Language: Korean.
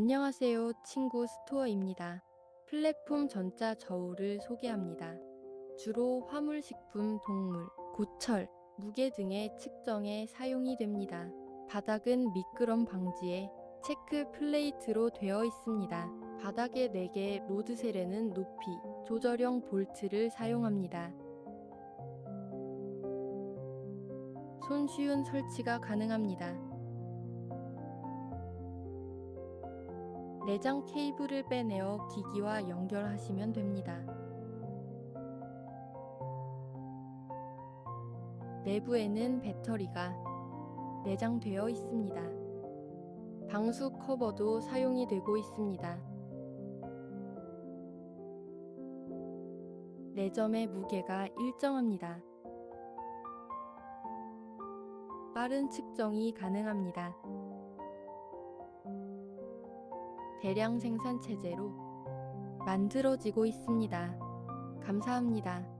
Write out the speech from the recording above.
안녕하세요 친구 스토어입니다. 플랫폼 전자 저울을 소개합니다. 주로 화물식품, 동물, 고철, 무게 등의 측정에 사용이 됩니다. 바닥은 미끄럼 방지에 체크 플레이트로 되어 있습니다. 바닥에 4개 로드셀에는 높이 조절형 볼트를 사용합니다. 손쉬운 설치가 가능합니다. 내장 케이블을 빼내어 기기와 연결하시면 됩니다. 내부에는 배터리가 내장되어 있습니다. 방수 커버도 사용이 되고 있습니다. 내점의 무게가 일정합니다. 빠른 측정이 가능합니다. 대량 생산 체제로 만들어지고 있습니다. 감사합니다.